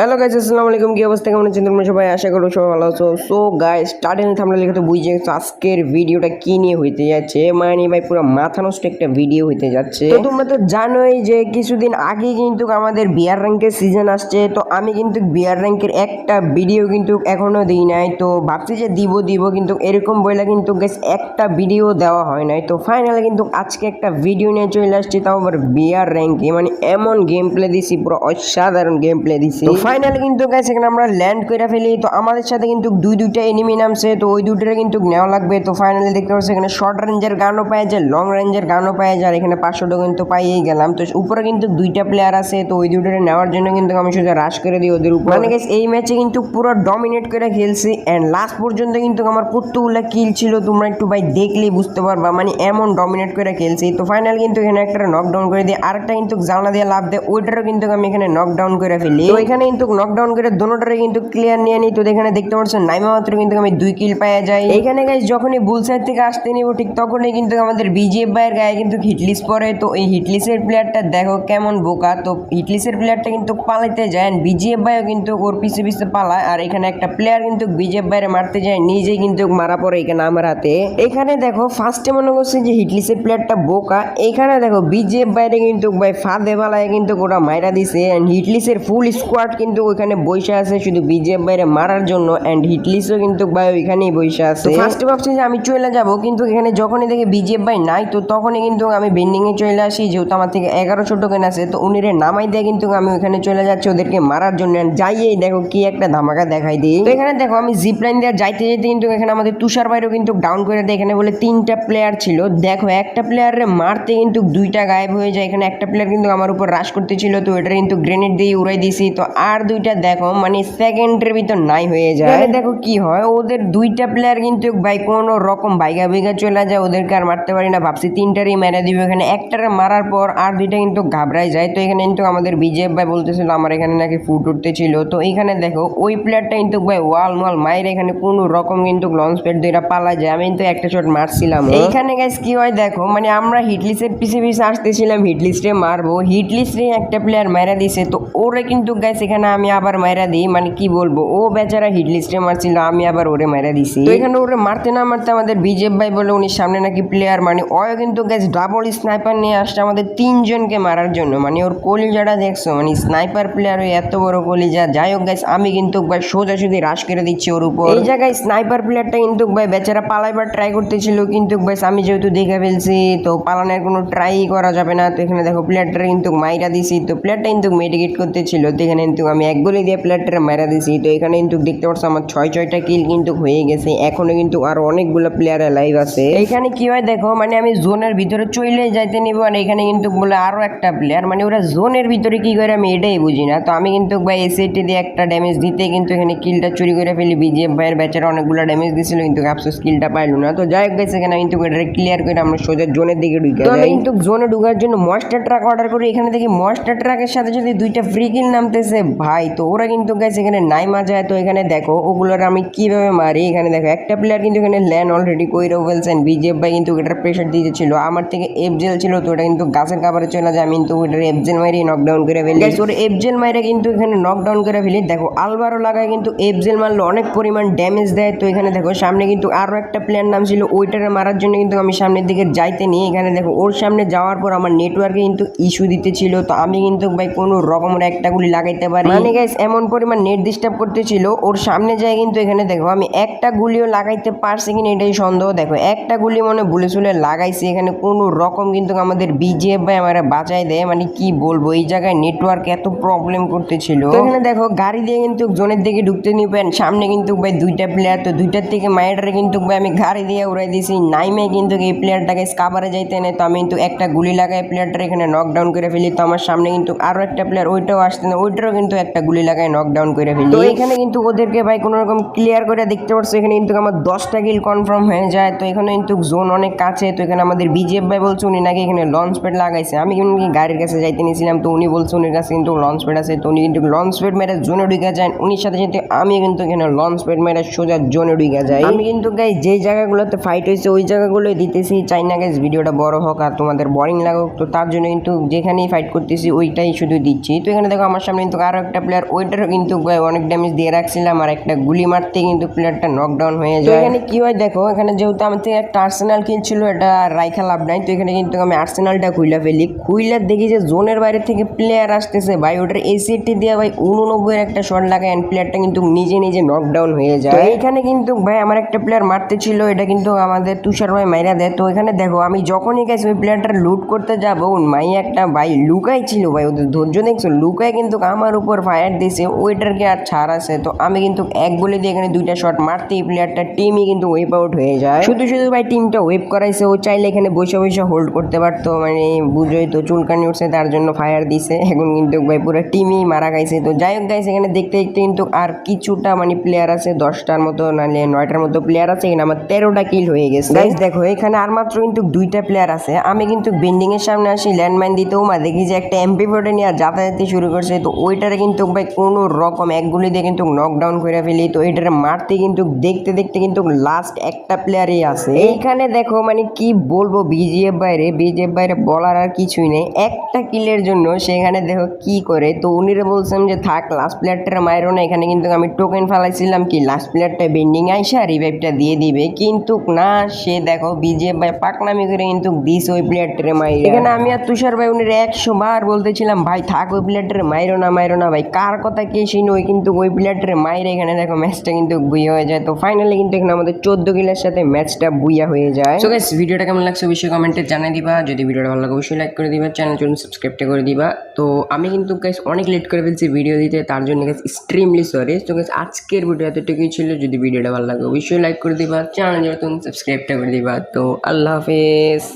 Hello guys আসসালামু আলাইকুম। কি অবস্থা? কেমন আছেন? তোমরা সবাই? আশা করো সবাই ভালো আছো। সো গাইস স্টার্টিং থামলে লিখে তো বুঝে গেছো আজকের ভিডিওটা কি নিয়ে হইতে যাচ্ছে? মানে ভাই পুরো মাথা নষ্ট একটা ভিডিও হইতে যাচ্ছে। তো তোমরা তো জানোই যে কিছুদিন আগে কিন্তু আমাদের বিয়ার র্যাঙ্কের সিজন আসছে। তো আমি কিন্তু বিয়ার র্যাঙ্কের একটা ভিডিও কিন্তু এখনও দিই নাই। তো ভাবছি যে দিব দিব কিন্তু এরকম বইলে কিন্তু গাইস একটা ভিডিও দেওয়া হয় নাই। তো ফাইনালি কিন্তু আজকে একটা ভিডিও নিয়ে চলে আসছি তাও আবার বিয়ার র্যাঙ্কে মানে এমন গেম প্লে দিছি পুরো অসাধারণ গেম প্লে দিছি ফাইনালি কিন্তু গাইস এখানে আমরা ল্যান্ড করে ফেলি। তো আমাদের সাথে কিন্তু দুই দুইটা এনিমি নামছে। তো ওই দুইটারে কিন্তু নেওয়া লাগবে। তো ফাইনালি দেখতে পাচ্ছি এখানে শর্ট রেঞ্জের গানও পাওয়া যায় লং রেঞ্জের গানও পাওয়া যায়। আর এখানে পাঁচশোটা কিন্তু পাইয়েই গেলাম। তো উপরে কিন্তু দুইটা প্লেয়ার আছে। তো ওই দুইটারে নেওয়ার জন্য কিন্তু আমি শুধু রাশ করে দিই ওদের উপর। মানে guys, এই ম্যাচে কিন্তু পুরো ডমিনেট করে খেলছি। অ্যান্ড লাস্ট পর্যন্ত কিন্তু আমার কতগুলো কিল ছিল তোমরা একটু ভাই দেখলেই বুঝতে পারবা। মানে এমন ডমিনেট করে খেলছি। তো ফাইনাল কিন্তু এখানে একটা নকডাউন করে দিই আরেকটা কিন্তু জানলা দিয়ে লাভ দেয় ওইটারও কিন্তু আমি এখানে নকডাউন করে ফেলি। তো এখানে কিন্তু নকডাউন করে দোনোটারে কিন্তু ক্লিয়ার নিয়ে নিই। তো এখানে দেখতে পাচ্ছেন, নাইমা মাত্র কিন্তু আমি দুই কিল পাওয়া যায় এখানে গাইজ যখনই বুল সাইড থেকে আসতে নিব, ঠিক তখনই কিন্তু আমাদের বিজিএফ ভাইয়ের গায়ে কিন্তু হিটলিস পরে তো এই হিটলিসের প্লেয়ারটা দেখো কেমন বোকা। তো হিটলিসের প্লেয়ারটা কিন্তু পালাইতে যায় বিজিএফ ভাইও কিন্তু ওর পিছে পিছে পালায়। আর এখানে একটা প্লেয়ার কিন্তু বিজিএফ ভাইয়ের মারতে যায়, নিজেই কিন্তু মারা পড়ে এখানে আমার হাতে। এখানে দেখো ফার্স্টে মনে করছে যে হিটলিসের প্লেয়ারটা বোকা। এখানে দেখো বিজিএফ বাইরে কিন্তু, ভাই ফাঁদে পালায় কিন্তু ওরা মাইরা দিছে হিটলিসের ফুল স্কোয়াড কিন্তু ওইখানে বসে আছে শুধু বিজিএফ বাইরে মারার জন্য অ্যান্ড হিটলিসও কিন্তু ভাই ওইখানেই বসে আছে। ফার্স্টে ভাবছি যে আমি চলে যাব, কিন্তু এখানে যখনই দেখি বিজিএফ ভাই নাই, তো তখনই কিন্তু আমি বেন্ডিং এ চলে আসি, যেহেতু আমার থেকে এগারোশো টোকেন আছে, তো উনিরে নামাই দেয় কিন্তু আমি ওইখানে চলে যাচ্ছি ওদেরকে মারার জন্য। যাইয়েই দেখো কি একটা ধামাকা দেখাই দিই। তো এখানে দেখো আমি জিপ লাইন দিয়ে যাইতে যেতে কিন্তু এখানে আমাদের তুষার বাইরেও কিন্তু ডাউন করে দেয়। এখানে বলে তিনটা প্লেয়ার ছিল। দেখো একটা প্লেয়ারে মারতে কিন্তু দুইটা গায়েব হয়ে যায়। এখানে একটা প্লেয়ার কিন্তু আমার উপর রাশ করতেছিল, তো এটা কিন্তু গ্রেনেড দিয়ে উড়াই দিছি। তো আর দুইটা দেখো মানে সেকেন্ডের ভিতর নাই হয়ে যায়। দেখো কি হয় ওদের দুইটা প্লেয়ার কিন্তু ভাই কোনো রকম বাইগা বাইগা চলে যায় ওদেরকে আর মারতে পারি না। ভাবছি তিনটারই মেরে দিবে এখানে। একটারে মারার পর আর দুইটা কিন্তু ঘাবড়াই যায়। তো এখানে কিন্তু আমাদের বিজেপ ভাই বলতেছিল আমার এখানে নাকি ফুট উঠতেছিল। তো এখানে দেখো ওই প্লেয়ারটা কিন্তু ভাই ওয়াল মাল মায়ের এখানে কোনো রকম কিন্তু লঞ্চ প্যাড দুইটা পালা যায়। আমি কিন্তু একটা শট মারছিলাম। এইখানে গাইস কি হয় দেখো মানে আমরা হিটলিস্টের পিছে পিছে আসতেছিলাম হিটলিস্টে মারবো। হিটলিস্টে একটা প্লেয়ার মেরে দিছে। তো ওরা কিন্তু গাইস এখানে আমি আবার মারা দিই। মানে কি বলব? ও বেচারা হিটলিস্টে মারছিল আমি আবার ওরে মারা দিছি। তো এখানে ওরে মারতে না মারতে আমাদের বিজেপ ভাই বলে উনি সামনে নাকি প্লেয়ার মানে ওও কিন্তু গাইস ডাবল স্নাইপার নিয়ে আসছে আমাদের তিনজনকে মারার জন্য। মানে ওর কলিজাটা দেখছ মানে স্নাইপার প্লেয়ার ওই এত বড় কলিজা। যাই হোক গাইস আমি কিন্তু ভাই সোজাসুজি রাশ করে দিচ্ছি ওর উপর। এই জায়গায় স্নাইপার প্লেয়ারটা কিন্তু ভাই বেচারা পালাইবার ট্রাই করতেছিল কিন্তু ভাই আমি যেহেতু দেখে ফেলছি তো পালানোর কোনো ট্রাই করা যাবে না। তো এখানে দেখো প্লেয়ারটা কিন্তু মাইরা দিছি তো প্লেয়ারটা কিন্তু মেডিকেট করতেছিল তো এখানে কিন্তু আমি এক গোলে দিয়ে প্লেয়ারটা মাইরা দিছি। তো এখানে কিন্তু দেখতে পাচ্ছ আমার ছয় ছয়টা কিল কিন্তু হয়ে গেছে। এখনও কিন্তু আরও অনেকগুলো প্লেয়ার লাইভ আছে। এখানে কি হয় দেখো মানে আমি জোনের ভিতরে চলে যাইতে নিব আর এখানে কিন্তু বলে আরও একটা প্লেয়ার মানে ওরা জোনের ভিতরে কি করে আমি এটাই বুঝি না। তো আমি কিন্তু ভাই এসিটি দিয়ে একটা ড্যামেজ দিতে কিন্তু এখানে কিলটা চুরি করে ফেলি। বিজিএফ ভাইয়ের বেচারা অনেকগুলো ড্যামেজ দিছিল কিন্তু আফসোস কিলটা পাইলো না। তো যাই হোক গেছে এখানে কিন্তু এটা ক্লিয়ার করে আমরা সোজা জোনের দিকে ঢুকে তো আমি কিন্তু জোনে ঢুকার জন্য মস্টার ট্রাক অর্ডার করি। এখানে দেখি মস্টার ট্রাকের সাথে যদি দুইটা ফ্রি কিল নামতেছে ভাই তো ওরা কিন্তু গেছে এখানে নাইমা যায়। তো এখানে দেখো ওগুলোর আমি কীভাবে মারি? এখানে দেখো একটা প্লেয়ার কিন্তু এখানে ল্যান্ড অলরেডি কইরেও ফেলছেন। বিজেপ ভাই কিন্তু এটার প্রেশার দিয়েছিল। আমার থেকে এফজেল ছিল তো ওটা কিন্তু গাছের কাপড়ে চলে যায়। আমি কিন্তু ওটার এফজেল মারি নকডাউন করে ফেলি। Guys, ওর এফজেল মাইরে কিন্তু এখানে নকডাউন করে ফেলি। দেখো আলবারও লাগায় কিন্তু এফজেল মারলে অনেক পরিমাণ ড্যামেজ দেয়। তো এখানে দেখো সামনে কিন্তু আরও একটা প্লেয়ার নাম ছিল ওইটারে মারার জন্য কিন্তু আমি সামনের দিকে যাইতে নিই। এখানে দেখো ওর সামনে যাওয়ার পর আমার নেটওয়ার্কে কিন্তু ইস্যু দিতে ছিল তো আমি কিন্তু ভাই কোনো রকমের একটা গুলি লাগাইতে পারি মানে গাইস এমন পরিমাণ নেট ডিস্টার্ব করতেছিল ওর সামনে যায় কিন্তু এখানে দেখো আমি একটা গুলিও লাগাইতে পারছি কিনা এটাই সন্দেহ দেখো একটা গুলি মনে ভুলে চুলে লাগাইছি এখানে কোনো রকম কিন্তু আমাদের বিজিএফ ভাই আমার বাঁচাই দেয় মানে কি বলব এই জায়গায় নেটওয়ার্ক এত প্রবলেম করতেছিল। তো এখানে দেখো গাড়ি দিয়ে কিন্তু জোনের দিকে ঢুকতে নিবেন সামনে কিন্তু ভাই দুইটা প্লেয়ার তো দুইটার থেকে মাইডারে কিন্তু ভাই আমি গাড়ি দিয়ে উড়াই দিয়েছি নাইমে কিন্তু এই প্লেয়ারটাকে কাবারে যাইতে নেই তো আমি কিন্তু একটা গুলি লাগাই প্লেয়ারটা এখানে নকডাউন করে ফেলি তো আমার সামনে কিন্তু আরও একটা প্লেয়ার ওইটাও আসতে না ওইটারও কিন্তু একটা গুলি লাগাই নকডাউন করে ফেলি। তো এখানে কিন্তু ওদেরকে ভাই কোনো রকম ক্লিয়ার করে দেখতে পাচ্ছি এখানে কিন্তু আমার দশটা কিল কনফার্ম হয়ে যায়। তো এখানে কিন্তু জোন অনেক কাছে তো এখানে আমাদের বিজেপ ভাই বলছে উনি নাকি এখানে লঞ্চ প্যাড লাগাইছে। আমি কিন্তু গাড়ির কাছে যাইতে নিয়েছিলাম তো উনি বলছে উনির কাছে কিন্তু লঞ্চ প্যাড আছে তো উনি কিন্তু লঞ্চ প্যাড মেরে জোনে ঢুকে যায়। উনির সাথে সাথে আমি কিন্তু এখানে লঞ্চ প্যাড মেরে সোজা জোনে ঢুকে যাই। আমি কিন্তু গাই যে জায়গাগুলোতে ফাইট হয়েছে ওই জায়গাগুলোই দিতেছি। চাই না গাইজ ভিডিওটা বড় হোক আর তোমাদের বোরিং লাগুক তো তার জন্য কিন্তু যেখানেই ফাইট করতেছি ওইটাই শুধু দিচ্ছি। তো এখানে দেখো আমার সামনে কিন্তু আরও একটা প্লেয়ার ওইটারও কিন্তু ভাই অনেক ড্যামেজ দিয়ে রাখছিলাম আর একটা গুলি মারতে কিন্তু প্লেয়ারটা নকডাউন হয়ে যায়। এখানে কি হয় দেখো এখানে যেহেতু আমার থেকে একটা আর্সেনাল কিল ছিল এটা রাইখা লাভ নাই। তো এখানে কিন্তু আমি আর্সেনালটা খুইলা ফেলি। খুইলা দেখি যে জোনের বাইরে থেকে প্লেয়ার আসতেছে। ভাই ওটার এসিটি দিয়ে ভাই উননব্বই একটা শট লাগায় অ্যান্ড প্লেয়ারটা কিন্তু নিজে নিজে নকডাউন হয়ে যায়। তো এইখানে কিন্তু ভাই আমার একটা প্লেয়ার মারতে ছিল এটা কিন্তু আমাদের তুষার ভাই মাইরা দেয়। তো এখানে দেখো আমি যখনই গেছি ওই প্লেয়ারটা লুট করতে যাব মাই একটা ভাই লুকাই ছিল ভাই ওদের ধৈর্য দেখছ? লুকায় কিন্তু আমার উপর ফায়ার দিছে ওইটার কি আর ছাড় আছে। তো আমি কিন্তু এক বলে দিয়ে এখানে দুইটা শট মারতেই প্লেয়ারটা টিমই কিন্তু ওয়েপ আউট হয়ে যায়। শুধু শুধু ভাই টিমটা ওয়েপ করাইছে, ও চাইলে এখানে বসে বসে হোল্ড করতে পারতো। মানে বুঝোই তো, চুলকানি উঠছে, তার জন্য ফায়ার দিছে। এখন কিন্তু ভাই পুরো টিমই মারা খাইছে তো যাই হোক গাইছে এখানে দেখতে দেখতে কিন্তু আর কিছুটা মানে প্লেয়ার আছে, দশটার মতো, নাহলে নয়টার মতো প্লেয়ার আছে। এখানে আমার তেরোটা কিল হয়ে গেছে। গাইস দেখো, এখানে আর মাত্র কিন্তু দুইটা প্লেয়ার আছে। আমি কিন্তু বিল্ডিং এর সামনে আসি ল্যান্ডমাইন দিতেও মা, দেখি যে একটা এমপি ফোর্টে নিয়ে যাতায়াতে শুরু করছে। তো ওইটারে কিন্তু ভাই কোনো রকম এক গুলি দিয়ে কিন্তু নকডাউন করে ফেলি। তো এইটারে মারতে কিন্তু দেখতে দেখতে কিন্তু লাস্ট একটা প্লেয়ারই আছে। এইখানে দেখো মানে কি বলব বিজিএফ বাইরে বিজিএফ বাইরে বলার আর কিছুই নেই। একটা কিলের জন্য সেখানে দেখো কি করে, তো উনিরে বলছেন যে থাক লাস্ট প্লেয়ারটা মাইরো না এখানে কিন্তু আমি টোকেন ফেলাইছিলাম কি লাস্ট প্লেয়ারটা বেন্ডিং আইসা রিভাইভটা দিয়ে দিবে। কিন্তু না, সে দেখো বিজেপ ভাই পাকনামি করে কিন্তু দিস ওই প্লেয়ারটারে মাইরে। এখানে আমি আর তুষার ভাই উনির একশো বার বলতেছিলাম, ভাই থাক ওই প্লেয়ারটারে মাইরো না মাইরো না ভাই। কার কথা কে শুনি, ওই কিন্তু ওই প্লেয়ারটারে মাইরে এখানে দেখো ম্যাচটা কিন্তু বুইয়া হয়ে যায়। তো ফাইনালি কিন্তু এখানে আমাদের চোদ্দ কিলের সাথে ম্যাচটা বুইয়া হয়ে যায়। সো গাইস ভিডিওটা কেমন লাগছে অবশ্যই কমেন্টে জানিয়ে দিবা। যদি ভিডিওটা ভালো লাগে অবশ্যই লাইক করে দিবা। চ্যানেল জন্য সাবস্ক্রাইবটা করে দিবা। তো আমি কিন্তু গাইস অনেক লেট করে ফেলছি ভিডিও দিতে, তার জন্য গাইস এক্সট্রিমলি সরি তো গাইস আজকের ভিডিও এতটুকুই ছিল। যদি ভিডিওটা ভালো লাগে অবশ্যই লাইক করে দিবা। চ্যানেল জন্য সাবস্ক্রাইবটা করে দিবা। তো আল্লাহ হাফেজ।